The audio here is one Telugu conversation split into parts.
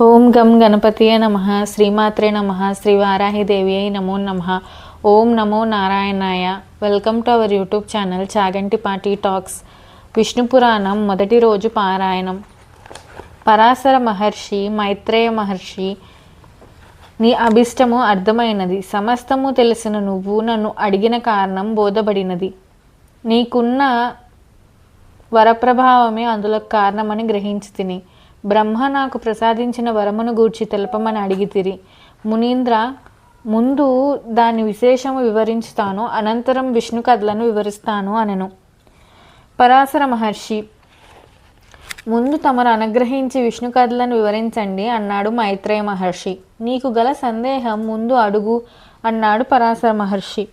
ఓం గం గణపతియే నమ శ్రీమాత్రే నమ శ్రీ వారాహిదేవి అయి నమో నమ ఓం నమో నారాయణాయ. Welcome to our YouTube channel Chaganti party talks. Vishnu Puranam మొదటి రోజు పారాయణం. పరాశర మహర్షి మైత్రేయ మహర్షి నీ అభిష్టము అర్థమైనది. సమస్తము తెలిసిన నువ్వు నన్ను అడిగిన కారణం బోధబడినది నీకున్న వరప్రభావమే అందులకు కారణమని గ్రహించి తిని. బ్రహ్మ నాకు ప్రసాదించిన వరమును గూర్చి తెలపమని అడిగితిరి మునీంద్ర ముందు దాని విశేషము వివరించుతాను అనంతరం విష్ణు కథలను వివరిస్తాను అనెను. పరాశర మహర్షి ముందు తమరు అనుగ్రహించి విష్ణు కథలను వివరించండి అన్నాడు మైత్రేయ మహర్షి. నీకు గల సందేహం ముందు అడుగు అన్నాడు పరాశర మహర్షి.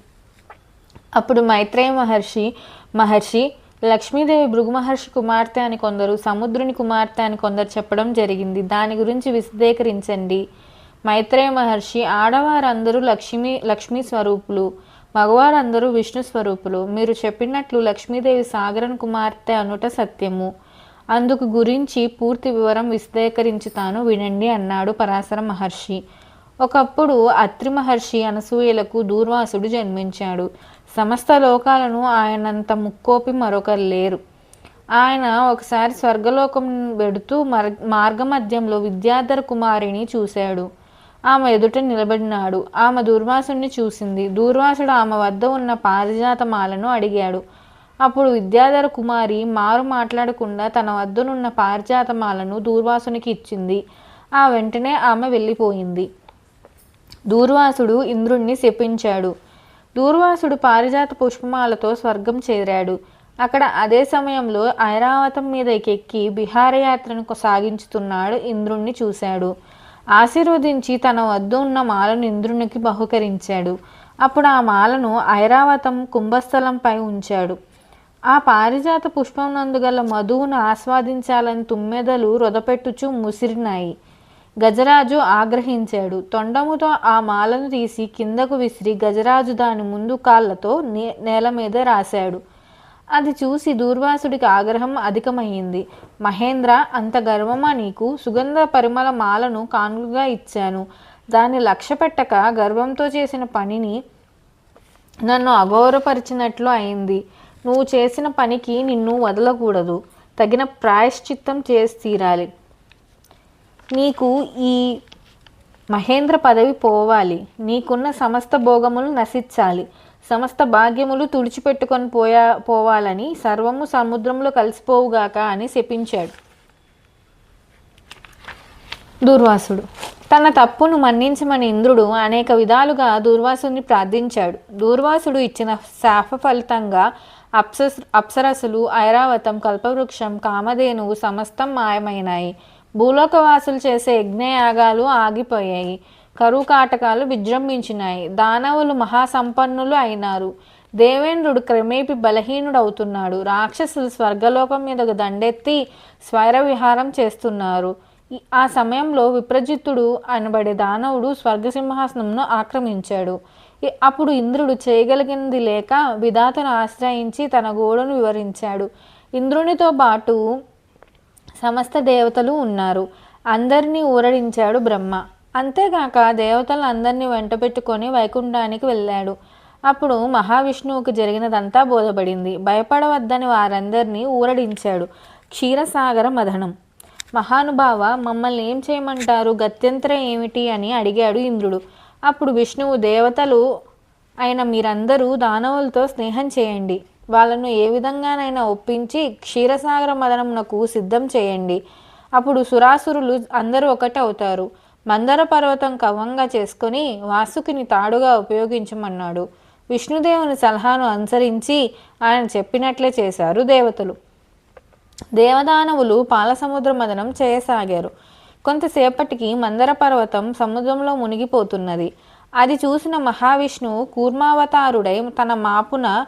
అప్పుడు మైత్రేయ మహర్షి మహర్షి లక్ష్మీదేవి భృగుమహర్షి కుమార్తె అని కొందరు సముద్రుని కుమార్తె అని కొందరు చెప్పడం జరిగింది. దాని గురించి విశదీకరించండి. మైత్రేయ మహర్షి ఆడవారందరూ లక్ష్మీ లక్ష్మీ స్వరూపులు మగవారందరూ విష్ణు స్వరూపులు. మీరు చెప్పినట్లు లక్ష్మీదేవి సాగరన్ కుమార్తె అనుట సత్యము. అందుకు గురించి పూర్తి వివరం విశదీకరించుతాను వినండి అన్నాడు పరాశర మహర్షి. ఒకప్పుడు అత్రి మహర్షి అనసూయలకు దూర్వాసుడు జన్మించాడు. సమస్త లోకాలను ఆయనంత ముక్కోపి మరొకరు లేరు. ఆయన ఒకసారి స్వర్గలోకం వెడుతూ మర్ మార్గమధ్యంలో విద్యాధర కుమారిని చూశాడు. ఆమె ఎదుట నిలబడినాడు. ఆమె దూర్వాసుని చూసింది. దూర్వాసుడు ఆమె వద్ద ఉన్న పారిజాతమాలను అడిగాడు. అప్పుడు విద్యాధర కుమారి మారు మాట్లాడకుండా తన వద్దనున్న పారిజాతమాలను దూర్వాసునికి ఇచ్చింది. ఆ వెంటనే ఆమె వెళ్ళిపోయింది. దూర్వాసుడు ఇంద్రుణ్ణి శపించాడు. దూర్వాసుడు పారిజాత పుష్పమాలతో స్వర్గం చేరాడు. అక్కడ అదే సమయంలో ఐరావతం మీద ఎక్కి బిహారయాత్రను సాగించుతున్నాడు ఇంద్రుణ్ణి చూశాడు. ఆశీర్వదించి తన వద్ద ఉన్న మాలను ఇంద్రునికి బహుకరించాడు. అప్పుడు ఆ మాలను ఐరావతం కుంభస్థలంపై ఉంచాడు. ఆ పారిజాత పుష్పం నందుగల మధువును ఆస్వాదించాలని తుమ్మెదలు రొదపెట్టుచు ముసిరినాయి. గజరాజు ఆగ్రహించాడు. తొండముతో ఆ మాలను తీసి కిందకు విసిరి గజరాజు దాని ముందు కాళ్ళతో నే నేల మీద రాశాడు. అది చూసి దూర్వాసుడికి ఆగ్రహం అధికమయ్యింది. మహేంద్ర అంత గర్వమా నీకు? సుగంధ పరిమళ మాలను కానుకగా ఇచ్చాను. దాన్ని లక్ష్య పెట్టక గర్వంతో చేసిన పనిని నన్ను అగౌరవపరిచినట్లు అయింది. నువ్వు చేసిన పనికి నిన్ను వదలకూడదు. తగిన ప్రాయశ్చిత్తం చేసి తీరాలి. నీకు ఈ మహేంద్ర పదవి పోవాలి. నీకున్న సమస్త భోగములు నశించాలి. సమస్త భాగ్యములు తుడిచిపెట్టుకొని పోయా పోవాలని సర్వము సముద్రంలో కలిసిపోవుగాక అని శపించాడు. దుర్వాసుడు. తన తప్పును మన్నించమని ఇంద్రుడు అనేక విధాలుగా దుర్వాసుని ప్రార్థించాడు. దూర్వాసుడు ఇచ్చిన శాప ఫలితంగా అప్సస్ అప్సరసులు ఐరావతం కల్పవృక్షం కామధేనువు సమస్తం మాయమైనాయి. భూలోకవాసులు చేసే యజ్ఞయాగాలు ఆగిపోయాయి. కరువు కాటకాలు విజృంభించినాయి. దానవులు మహాసంపన్నులు అయినారు. దేవేంద్రుడు క్రమేపి బలహీనుడవుతున్నాడు. రాక్షసులు స్వర్గలోకం మీద దండెత్తి స్వైర విహారం చేస్తున్నారు ఆ సమయంలో విప్రజిత్తుడు అనబడే దానవుడు స్వర్గసింహాసనంను ఆక్రమించాడు. అప్పుడు ఇంద్రుడు చేయగలిగింది లేక విధాతను ఆశ్రయించి తన గోడును వివరించాడు. ఇంద్రునితో పాటు సమస్త దేవతలు ఉన్నారు. అందరినీ ఊరడించాడు బ్రహ్మ. అంతేగాక దేవతలు అందరినీ వెంట పెట్టుకొని వైకుంఠానికి వెళ్ళాడు. అప్పుడు మహావిష్ణువుకు జరిగినదంతా బోధపడింది. భయపడవద్దని వారందరినీ ఊరడించాడు క్షీరసాగర మథనం మహానుభావ మమ్మల్ని ఏం చేయమంటారు? గత్యంతరం ఏమిటి? అని అడిగాడు ఇంద్రుడు. అప్పుడు విష్ణువు దేవతలు అయిన మీరందరూ దానవులతో స్నేహం చేయండి. వాళ్ళను ఏ విధంగానైనా ఒప్పించి క్షీరసాగర మదనమునకు సిద్ధం చేయండి. అప్పుడు సురాసురులు అందరూ ఒకటి అవుతారు మందర పర్వతం కవ్వంగా చేసుకొని వాసుకిని తాడుగా ఉపయోగించమన్నాడు. విష్ణుదేవుని సలహాను అనుసరించి ఆయన చెప్పినట్లే చేశారు దేవతలు. దేవదానవులు పాలసముద్ర మదనం చేయసాగారు. కొంతసేపటికి మందర పర్వతం సముద్రంలో మునిగిపోతున్నది. అది చూసిన మహావిష్ణువు కూర్మావతారుడై తన మాపున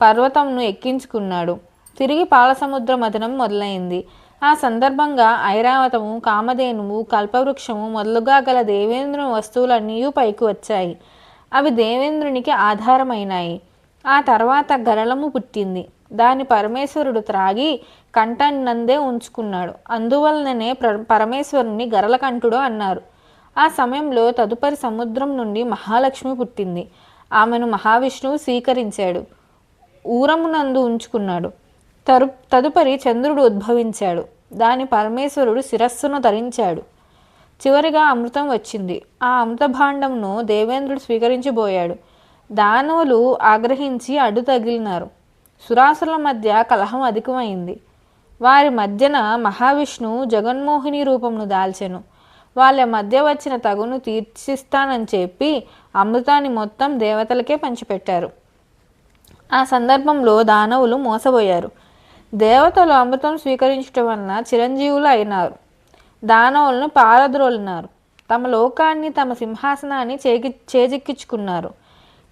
పర్వతంను ఎక్కించుకున్నాడు. తిరిగి పాలసముద్ర మథనం మొదలైంది. ఆ సందర్భంగా ఐరావతము కామధేనువు కల్పవృక్షము మొదలుగా గల దేవేంద్రుని వస్తువులన్నీ పైకి వచ్చాయి. అవి దేవేంద్రునికి ఆధారమైనాయి. ఆ తర్వాత గరళము పుట్టింది. దాని పరమేశ్వరుడు త్రాగి కంఠన్నందే ఉంచుకున్నాడు. అందువలననే ప్ర పరమేశ్వరుని గరలకంఠుడు అన్నారు. ఆ సమయంలో తదుపరి సముద్రం నుండి మహాలక్ష్మి పుట్టింది. ఆమెను మహావిష్ణువు స్వీకరించాడు. ఊరమునందు ఉంచుకున్నాడు. తరు తదుపరి చంద్రుడు ఉద్భవించాడు. దాని పరమేశ్వరుడు శిరస్సును ధరించాడు. చివరిగా అమృతం వచ్చింది. ఆ అమృతభాండంను దేవేంద్రుడు స్వీకరించబోయాడు. దానవులు ఆగ్రహించి అడ్డు తగిలినారు. సురాసుల మధ్య కలహం అధికమైంది. వారి మధ్యన మహావిష్ణువు జగన్మోహిని రూపమును దాల్చెను. వాళ్ళ మధ్య వచ్చిన తగును తీర్చిస్తానని చెప్పి అమృతాన్ని మొత్తం దేవతలకే పంచిపెట్టారు. ఆ సందర్భంలో దానవులు మోసపోయారు. దేవతలు అమృతం స్వీకరించడం వలన చిరంజీవులు అయినారు. దానవులను పారద్రోలినారు. తమ లోకాన్ని తమ సింహాసనాన్ని చేకి చేజిక్కించుకున్నారు.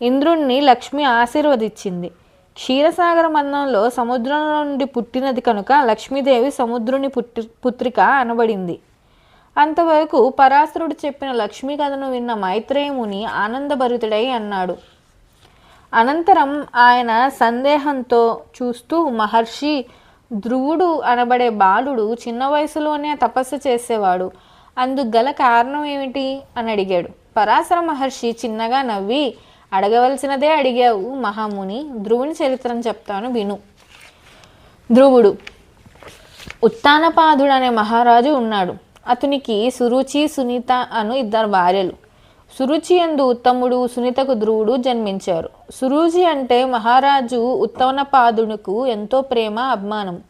ఇంద్రుణ్ణి లక్ష్మి ఆశీర్వదించింది. క్షీరసాగర మందంలో సముద్రం నుండి పుట్టినది కనుక లక్ష్మీదేవి సముద్రుని పుట్టి పుత్రిక అనబడింది. అంతవరకు పరాశరుడు చెప్పిన లక్ష్మీ కథను విన్న మైత్రేయముని ఆనందభరితుడై అన్నాడు. అనంతరం ఆయన సందేహంతో చూస్తూ మహర్షి ధ్రువుడు అనబడే బాలుడు చిన్న వయసులోనే తపస్సు చేసేవాడు. అందు గల కారణం ఏమిటి అని అడిగాడు. పరాశర మహర్షి చిన్నగా నవ్వి అడగవలసినదే అడిగావు మహాముని ధ్రువుని చరిత్రను చెప్తాను విను. ధ్రువుడు ఉత్తానపాదుడు అనే మహారాజు ఉన్నాడు. అతనికి సురుచి సునీత అను ఇద్దరు భార్యలు. సురుచియందు ఉత్తముడు సునీతకు ధ్రువుడు జన్మించారు. సురుచి అంటే మహారాజు ఉత్తమనపాదుడుకు ఎంతో ప్రేమ అభిమానం.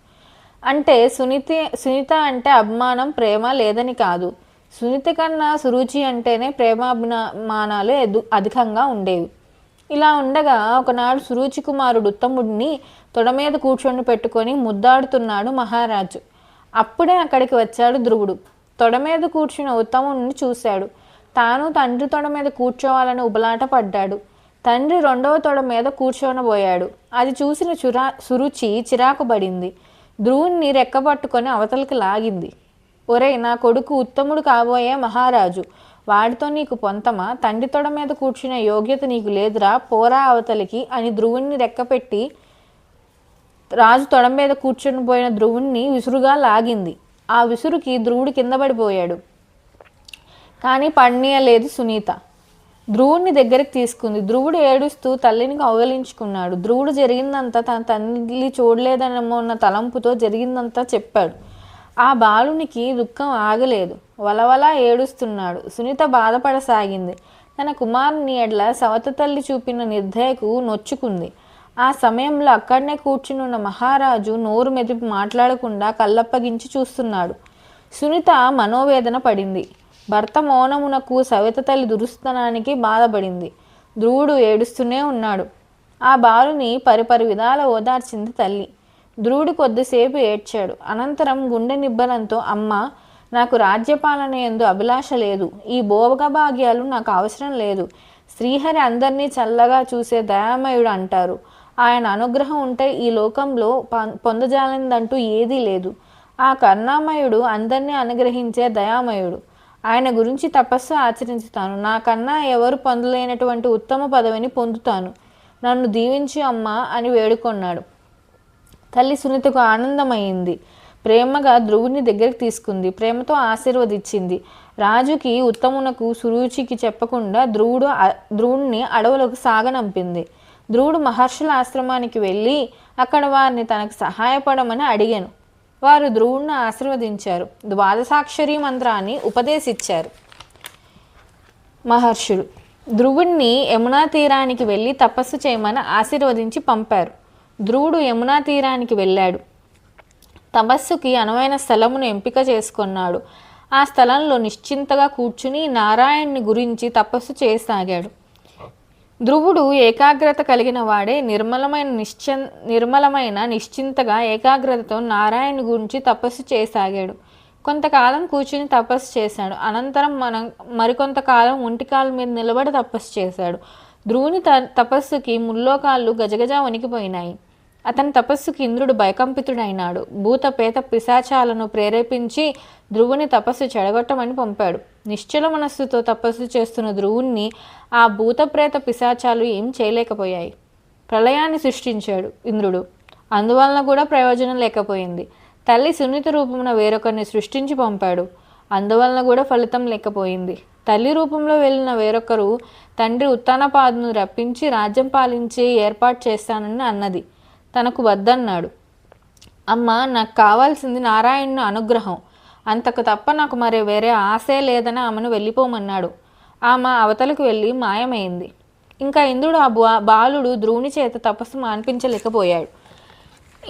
అంటే సునీత సునీత అంటే అభిమానం ప్రేమ లేదని కాదు. సునీత కన్నా సురుచి అంటేనే ప్రేమాభిమానాలు ఎదు అధికంగా ఉండేవి. ఇలా ఉండగా ఒకనాడు సురుచి కుమారుడు ఉత్తముడిని తొడ మీద కూర్చొని పెట్టుకొని ముద్దాడుతున్నాడు మహారాజు. అప్పుడే అక్కడికి వచ్చాడు ధ్రువుడు. తొడ మీద కూర్చున్న ఉత్తముడిని చూశాడు. తాను తండ్రి తొడ మీద కూర్చోవాలని ఉబలాట పడ్డాడు. తండ్రి రెండవ తొడ మీద కూర్చోనబోయాడు. అది చూసిన చురా సురుచి చిరాకు పడింది ధ్రువుణ్ణి రెక్కబట్టుకొని అవతలకి లాగింది. ఒరేయ్ నా కొడుకు ఉత్తముడు కాబోయే మహారాజు. వాడితో నీకు పొంతమా? తండ్రి తొడ మీద కూర్చునే యోగ్యత నీకు లేదురా? పోరా అవతలికి అని ధ్రువుణ్ణి రెక్కపెట్టి రాజు తొడ మీద కూర్చొని పోయిన ధ్రువుణ్ణి విసురుగా లాగింది. ఆ విసురుకి ధ్రువుడు కింద పడిపోయాడు. కానీ పండియలేదు సునీత. ధ్రువుడిని దగ్గరికి తీసుకుంది. ధ్రువుడు ఏడుస్తూ తల్లిని కౌగలించుకున్నాడు. ధ్రువుడు జరిగిందంతా తన తల్లి చూడలేదనేమో ఉన్న తలంపుతో జరిగిందంతా చెప్పాడు. ఆ బాలునికి దుఃఖం ఆగలేదు. వలవల ఏడుస్తున్నాడు. సునీత బాధపడసాగింది. తన కుమారుని ఎడ్ల సవత తల్లి చూపిన నిర్దయకు నొచ్చుకుంది. ఆ సమయంలో అక్కడనే కూర్చుని ఉన్న మహారాజు నోరు మెదిపి మాట్లాడకుండా కళ్ళప్పగించి చూస్తున్నాడు. సునీత మనోవేదన పడింది. భర్త మౌనమునకు సవిత తల్లి దురుస్తనానికి బాధపడింది. ధ్రువుడు ఏడుస్తూనే ఉన్నాడు. ఆ బాలుని పరిపరి విధాల ఓదార్చింది తల్లి. ధ్రువుడు కొద్దిసేపు ఏడ్చాడు. అనంతరం గుండె నిబ్బరంతో అమ్మ నాకు రాజ్యపాలన ఎందు అభిలాష లేదు. ఈ భోగ భాగ్యాలు నాకు అవసరం లేదు. శ్రీహరి అందరినీ చల్లగా చూసే దయామయుడు అంటారు. ఆయన అనుగ్రహం ఉంటే ఈ లోకంలో పొందజాలిందంటూ ఏదీ లేదు. ఆ కర్ణామయుడు అందరినీ అనుగ్రహించే దయామయుడు. ఆయన గురించి తపస్సు ఆచరించుతాను. నాకన్నా ఎవరు పొందలేనటువంటి ఉత్తమ పదవిని పొందుతాను. నన్ను దీవించి అమ్మా అని వేడుకొన్నాడు. తల్లి సునీతకు ఆనందమైంది. ప్రేమగా ధ్రువుని దగ్గరికి తీసుకుంది. ప్రేమతో ఆశీర్వదించింది. రాజుకి ఉత్తమునకు సురుచికి చెప్పకుండా ధ్రువుడు ధ్రువుణ్ణి అడవులకు సాగనంపింది. ధ్రువుడు మహర్షుల ఆశ్రమానికి వెళ్ళి అక్కడ వారిని తనకు సహాయపడమని అడిగాను. వారు ధ్రువుణ్ణి ఆశీర్వదించారు. ద్వాదశాక్షరి మంత్రాన్ని ఉపదేశించారు. మహర్షులు ధ్రువుణ్ణి యమునా తీరానికి వెళ్ళి తపస్సు చేయమని ఆశీర్వదించి పంపారు. ధ్రువుడు యమునా తీరానికి వెళ్ళాడు. తపస్సుకి అనువైన స్థలమును ఎంపిక చేసుకున్నాడు. ఆ స్థలంలో నిశ్చింతగా కూర్చుని నారాయణ్ణి గురించి తపస్సు చేయసాగాడు. ధ్రువుడు ఏకాగ్రత కలిగిన వాడే నిర్మలమైన నిశ్చ నిర్మలమైన నిశ్చింతగా ఏకాగ్రతతో నారాయణ గురించి తపస్సు చేయసాగాడు కొంతకాలం కూర్చుని తపస్సు చేశాడు. అనంతరం మనం మరికొంతకాలం ఒంటికాల మీద నిలబడి తపస్సు చేశాడు. ధ్రువుని త తపస్సుకి ముల్లోకాళ్ళు గజగజ వణికిపోయినాయి. అతని తపస్సుకి ఇంద్రుడు భయకంపితుడైనాడు. భూత పేత పిశాచాలను ప్రేరేపించి ధ్రువుని తపస్సు చెడగొట్టమని పంపాడు. నిశ్చల మనస్సుతో తపస్సు చేస్తున్న ధ్రువుణ్ణి ఆ భూతప్రేత పిశాచాలు ఏం చేయలేకపోయాయి. ప్రళయాన్ని సృష్టించాడు ఇంద్రుడు. అందువలన కూడా ప్రయోజనం లేకపోయింది. తల్లి సున్నిత రూపమున వేరొకరిని సృష్టించి పంపాడు. అందువలన కూడా ఫలితం లేకపోయింది. తల్లి రూపంలో వెళ్ళిన వేరొకరు తండ్రి ఉత్తానపాదును రప్పించి రాజ్యం పాలించి ఏర్పాటు చేస్తానని అన్నది. తనకు వద్దన్నాడు. అమ్మ నాకు కావాల్సింది నారాయణుని అనుగ్రహం. అంతకు తప్ప నాకు మరి వేరే ఆశే లేదని ఆమెను వెళ్ళిపోమన్నాడు. ఆమె అవతలకు వెళ్ళి మాయమైంది. ఇంకా ఇంద్రుడు ఆ బాలుడు ద్రోణి చేత తపస్సు మాన్పించలేకపోయాడు.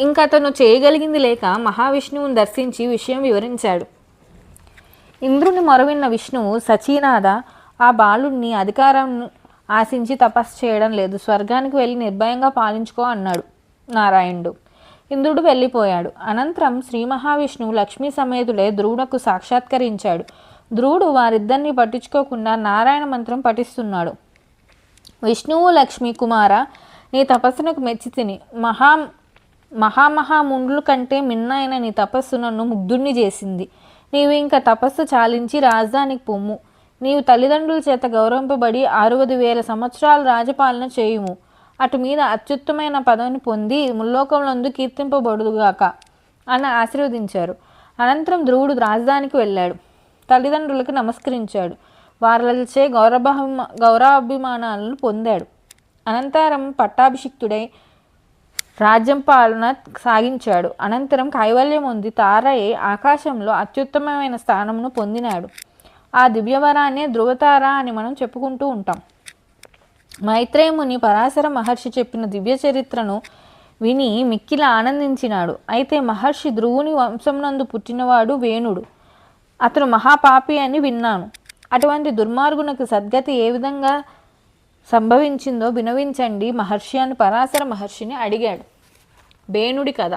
ఇంకా అతను చేయగలిగింది లేక మహావిష్ణువుని దర్శించి విషయం వివరించాడు. ఇంద్రుని మొరవిన్న విష్ణువు సచీనాథ ఆ బాలుడిని అధికారం ఆశించి తపస్సు చేయడం లేదు. స్వర్గానికి వెళ్ళి నిర్భయంగా పాలించుకో అన్నాడు. నారాయణుడు. ఇంద్రుడు వెళ్ళిపోయాడు. అనంతరం శ్రీ మహావిష్ణువు లక్ష్మీ సమేతుడే ధ్రువునకు సాక్షాత్కరించాడు. ధ్రువుడు వారిద్దరిని పట్టించుకోకుండా నారాయణ మంత్రం పఠిస్తున్నాడు. విష్ణువు లక్ష్మి కుమార నీ తపస్సునకు మెచ్చి తిని. మహా మహామహాముండ్లు కంటే మిన్నైన నీ తపస్సు నన్ను ముగ్ధుణ్ణి చేసింది. నీవు ఇంకా తపస్సు చాలించి రాజధానికి పొమ్ము. నీవు తల్లిదండ్రుల చేత గౌరవింపబడి అరవది వేల సంవత్సరాలు రాజపాలన చేయుము. అటు మీద అత్యుత్తమైన పదవిని పొంది ముల్లోకంలందు కీర్తింపబడుగాక అని ఆశీర్వదించారు. అనంతరం ధ్రువుడు రాజధానికి వెళ్ళాడు. తల్లిదండ్రులకు నమస్కరించాడు. వారలచే గౌరవ గౌరవాభిమానాలను పొందాడు. అనంతరం పట్టాభిషిక్తుడై రాజ్యం పాలన సాగించాడు. అనంతరం కైవల్యం ఉంది తారయ్య ఆకాశంలో అత్యుత్తమమైన స్థానమును పొందినాడు. ఆ దివ్యవరాన్నే ధ్రువతార అని మనం చెప్పుకుంటూ ఉంటాం. మైత్రేయముని పరాశర మహర్షి చెప్పిన దివ్య చరిత్రను విని మిక్కిల ఆనందించినాడు. అయితే మహర్షి ధ్రువుని వంశంనందు పుట్టినవాడు వేణుడు. అతను మహాపాపి అని విన్నాను. అటువంటి దుర్మార్గునకు సద్గతి ఏ విధంగా సంభవించిందో వినవించండి మహర్షి అని పరాశర మహర్షిని అడిగాడు. వేణుడి కథ.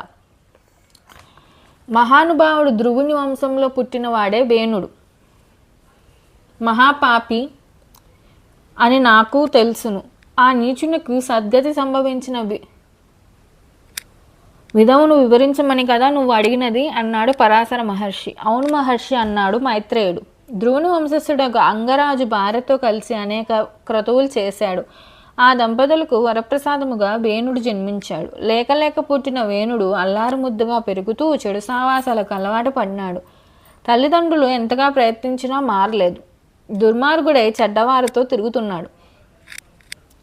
మహానుభావుడు ధ్రువుని వంశంలో పుట్టినవాడే వేణుడు. మహాపాపి అని నాకు తెలుసును. ఆ నీచునికి సద్గతి సంభవించిన వి విధమును వివరించమని కదా నువ్వు అడిగినది? అన్నాడు పరాశర మహర్షి. అవును మహర్షి అన్నాడు మైత్రేయుడు. ధ్రువుని వంశస్థుడు అంగరాజు భార్యతో కలిసి అనేక క్రతువులు చేశాడు. ఆ దంపతులకు వరప్రసాదముగా వేణుడు జన్మించాడు. లేక లేక పుట్టిన వేణుడు అల్లారు ముద్దుగా పెరుగుతూ చెడు సావాసాలకు అలవాటు పడినాడు. తల్లిదండ్రులు ఎంతగా ప్రయత్నించినా మారలేదు. దుర్మార్గుడై చెడ్డవారితో తిరుగుతున్నాడు.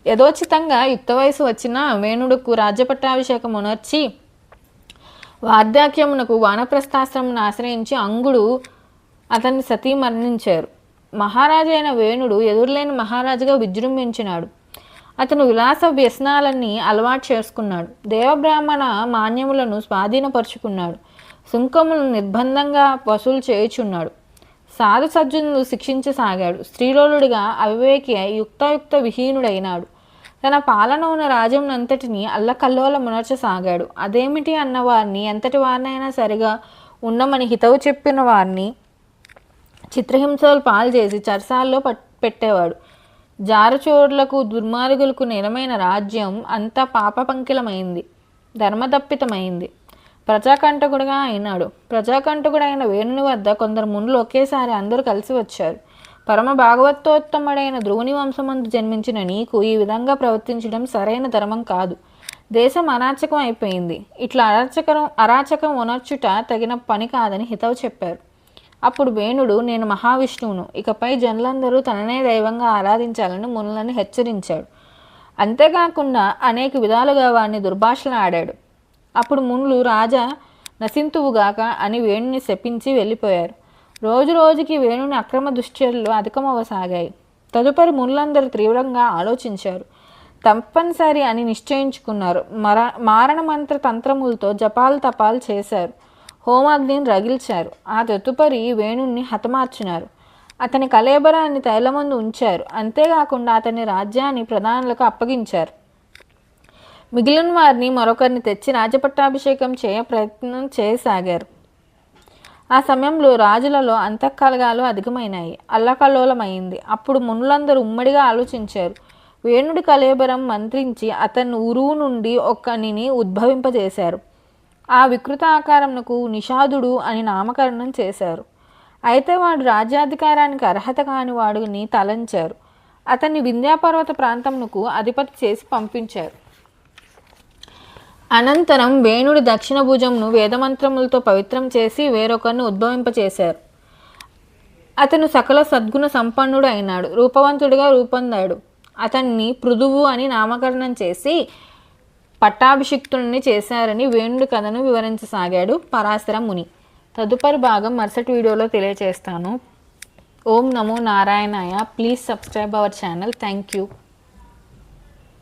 యథోచితంగా యుక్త వయసు వచ్చిన వేణుడుకు రాజ్యపట్టాభిషేకం ఉనర్చి వార్ధాక్యమునకు వానప్రస్థాశ్రమును ఆశ్రయించి అంగుడు అతన్ని సతీ మరణించారు. మహారాజు అయిన వేణుడు ఎదురులేని మహారాజుగా విజృంభించినాడు. అతను విలాస వ్యసనాలన్నీ అలవాటు చేసుకున్నాడు. దేవబ్రాహ్మణ మాన్యములను స్వాధీనపరుచుకున్నాడు. సుంకములను నిర్బంధంగా వసూలు చేయుచున్నాడు. సాధు సజ్జనులు శిక్షించసాగాడు. స్త్రీలోలుడిగా అవివేకి యుక్తయుక్త యుక్తాయుక్త విహీనుడైనాడు. తన పాలన ఉన్న రాజ్యంనంతటిని అల్లకల్లోల మునర్చసాగాడు. అదేమిటి అన్న వారిని ఎంతటి వారినైనా సరిగా ఉండమని హితవు చెప్పిన వారిని చిత్రహింసలు పాలు చేసి చర్సాల్లో పెట్టేవాడు. జారచోరులకు దుర్మార్గులకు నిరమైన రాజ్యం అంతా పాపపంకిలమైంది ధర్మదప్పితమైంది. ప్రజాకంటకుడుగా అయినాడు. ప్రజాకంటకుడైన వేణుని వద్ద కొందరు మునులు ఒకేసారి అందరూ కలిసి వచ్చారు. పరమ భాగవతోత్తముడైన ధ్రువుని వంశమందు జన్మించిన నీకు ఈ విధంగా ప్రవర్తించడం సరైన ధర్మం కాదు. దేశం అరాచకం అయిపోయింది. ఇట్లా అరాచకం అరాచకం ఉనర్చుట తగిన పని కాదని హితవు చెప్పారు. అప్పుడు వేణుడు నేను మహావిష్ణువును. ఇకపై జనులందరూ తననే దైవంగా ఆరాధించాలని మునులను హెచ్చరించాడు. అంతేకాకుండా అనేక విధాలుగా వారిని దుర్భాషలు ఆడాడు. అప్పుడు మునులు రాజా నశింతువుగాక అని వేణుని శపించి వెళ్ళిపోయారు. రోజు రోజుకి వేణుని అక్రమ దుశ్చర్యలు అధికమవసాగాయి తదుపరి మునులందరూ తీవ్రంగా ఆలోచించారు. తప్పనిసరి అని నిశ్చయించుకున్నారు. మర మారణ మంత్ర తంత్రములతో జపాలు తపాలు చేశారు. హోమాగ్నిని రగిల్చారు. ఆ తదుపరి వేణుణ్ణి హతమార్చినారు. అతని కలేబరాన్ని తైలమందు ఉంచారు. అంతేకాకుండా అతని రాజ్యాన్ని ప్రధానులకు అప్పగించారు. మిగిలిన వారిని మరొకరిని తెచ్చి రాజపట్టాభిషేకం చేయ ప్రయత్నం చేయసాగారు. ఆ సమయంలో రాజులలో అంతఃకలగాలు అధికమైనాయి. అల్లకల్లోలమైంది. అప్పుడు మునులందరూ ఉమ్మడిగా ఆలోచించారు. వేణుడి కలేబరం మంత్రించి అతన్ని ఉరువు నుండి ఒక్కనిని ఉద్భవింపజేశారు. ఆ వికృత ఆకారంకు నిషాదుడు అని నామకరణం చేశారు. అయితే వాడు రాజ్యాధికారానికి అర్హత కాని వాడుని తలంచారు. అతన్ని వింధ్యాపర్వత ప్రాంతంకు అధిపతి చేసి పంపించారు. అనంతరం వేణుడి దక్షిణ భుజంను వేదమంత్రములతో పవిత్రం చేసి వేరొకరిని ఉద్భవింపచేశారు. అతను సకల సద్గుణ సంపన్నుడు అయినాడు. రూపవంతుడిగా రూపొందాడు. అతన్ని పృథువు అని నామకరణం చేసి పట్టాభిషిక్తుల్ని చేశారని వేణుడి కథను వివరించసాగాడు పరాశర ముని. తదుపరి భాగం మరుసటి వీడియోలో తెలియజేస్తాను ఓం నమో నారాయణాయ. Please subscribe our channel thank you